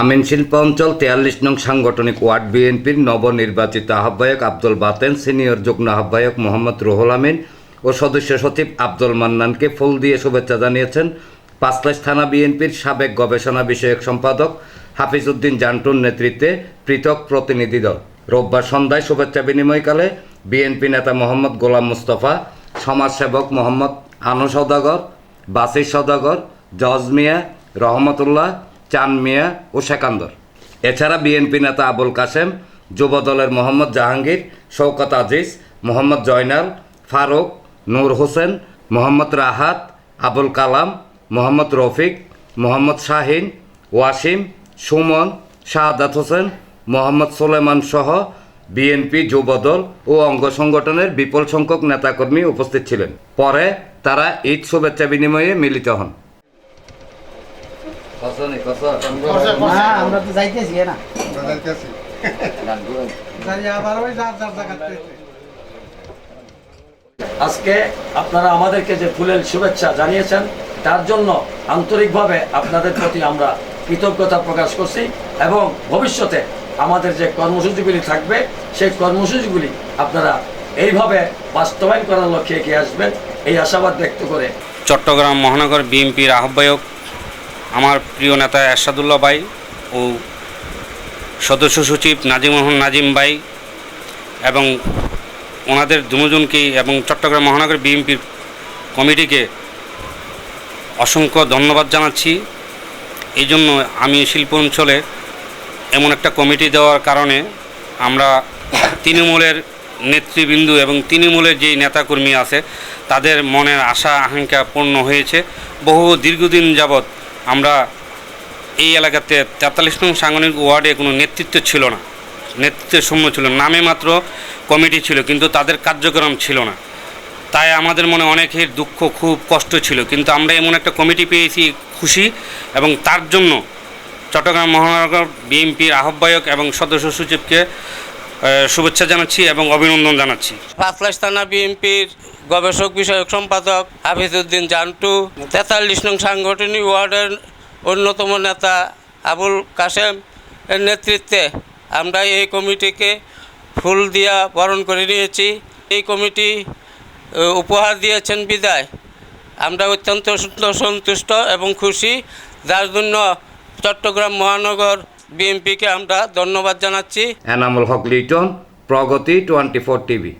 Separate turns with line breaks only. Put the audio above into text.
আমিন শিল্প অঞ্চল তেয়াল্লিশ নং সাংগঠনিক ওয়ার্ড বিএনপির নবনির্বাচিত আহ্বায়ক আব্দুল বাতেন, সিনিয়র যুগ্ম আহ্বায়ক মোহাম্মদ রুহুল আমিন ও সদস্য সচিব আব্দুল মান্নানকে ফুল দিয়ে শুভেচ্ছা জানিয়েছেন পাঁচলাশ থানা বিএনপির সাবেক গবেষণা বিষয়ক সম্পাদক হাফিজউদ্দিন জান্টুর নেতৃত্বে পৃথক প্রতিনিধি দল। রোববার সন্ধ্যায় শুভেচ্ছা বিনিময়কালে বিএনপি নেতা মোহাম্মদ গোলাম মুস্তফা, সমাজসেবক মোহাম্মদ আনু সদাগর বাসির সদাগর, জজ মিয়া, রহমতুল্লাহ, চান মিয়া ও শেকান্দর এছাড়া বিএনপি নেতা আবুল কাসেম যুবদলের মোহাম্মদ জাহাঙ্গীর শৌকত আজিজ, মোহাম্মদ জয়নাল, ফারুক, নূর হোসেন, মোহাম্মদ রাহাত, আবুল কালাম, মোহাম্মদ রফিক, মোহাম্মদ শাহিন, ওয়াসিম, সুমন, শাহাদাত হোসেন, মোহাম্মদ সোলেমান সহ বিএনপি যুবদল ও অঙ্গ সংগঠনের বিপুল সংখ্যক নেতাকর্মী উপস্থিত ছিলেন। পরে তারা ঈদ শুভেচ্ছা বিনিময়ে মিলিত হন।
আমরা তো যাইতেছি না।
আজকে আপনারা আমাদেরকে যে ফুলের শুভেচ্ছা জানিয়েছেন তার জন্য আন্তরিকভাবে আপনাদের প্রতি আমরা কৃতজ্ঞতা প্রকাশ করছি এবং ভবিষ্যতে আমাদের যে কর্মসূচিগুলি থাকবে, সেই কর্মসূচিগুলি আপনারা এইভাবে বাস্তবায়ন করার লক্ষ্যে এগিয়ে আসবেন। এই আশাবাদ ব্যক্ত করে
চট্টগ্রাম মহানগর বিএনপির আহ্বায়ক আমার প্রিয় নেতা এরশাদুল্লাহ ভাই ও সদস্য সচিব নাজিমোহন নাজিম ভাই এবং ওনাদের দুজনকে এবং চট্টগ্রাম মহানগর বিএনপির কমিটিকে অসংখ্য ধন্যবাদ জানাচ্ছি। এই জন্য আমি শিল্প অঞ্চলে এমন একটা কমিটি দেওয়ার কারণে আমরা তৃণমূলের নেতৃবৃন্দু এবং তৃণমূলের যেই নেতাকর্মী আছে, তাদের মনের আশা, আকাঙ্ক্ষা পূর্ণ হয়েছে। বহু দীর্ঘদিন যাবৎ আমরা এই এলাকাতে তেতাল্লিশ নং সাংগঠনিক ওয়ার্ডে কোনো নেতৃত্ব ছিল না। নেতৃত্বের শূন্য ছিল নামে মাত্র কমিটি ছিল, কিন্তু তাদের কার্যক্রম ছিল না। তাই আমাদের মনে অনেকের দুঃখ, খুব কষ্ট ছিল। কিন্তু আমরা এমন একটা কমিটি পেয়েছি খুশি এবং তার জন্য চট্টগ্রাম মহানগর বিএনপির আহ্বায়ক এবং সদস্য সচিবকে শুভেচ্ছা জানাচ্ছি এবং অভিনন্দন জানাচ্ছি।
পাঁচলাশ থানা বিএনপির গবেষক বিষয়ক সম্পাদক হাফিজউদ্দিন জান্টু, তেতাল্লিশ নং সাংগঠনিক ওয়ার্ডের অন্যতম নেতা আবুল কাসেম এর নেতৃত্বে আমরা এই কমিটিকে ফুল দিয়া বরণ করে নিয়েছি। এই কমিটি উপহার দিয়েছেন বিদায়। আমরা অত্যন্ত সন্তুষ্ট এবং খুশি। যার জন্য চট্টগ্রাম মহানগর বিএনপিকে আমরা ধন্যবাদ জানাচ্ছি।
Enamul Haque Liton Pragati twenty four TV.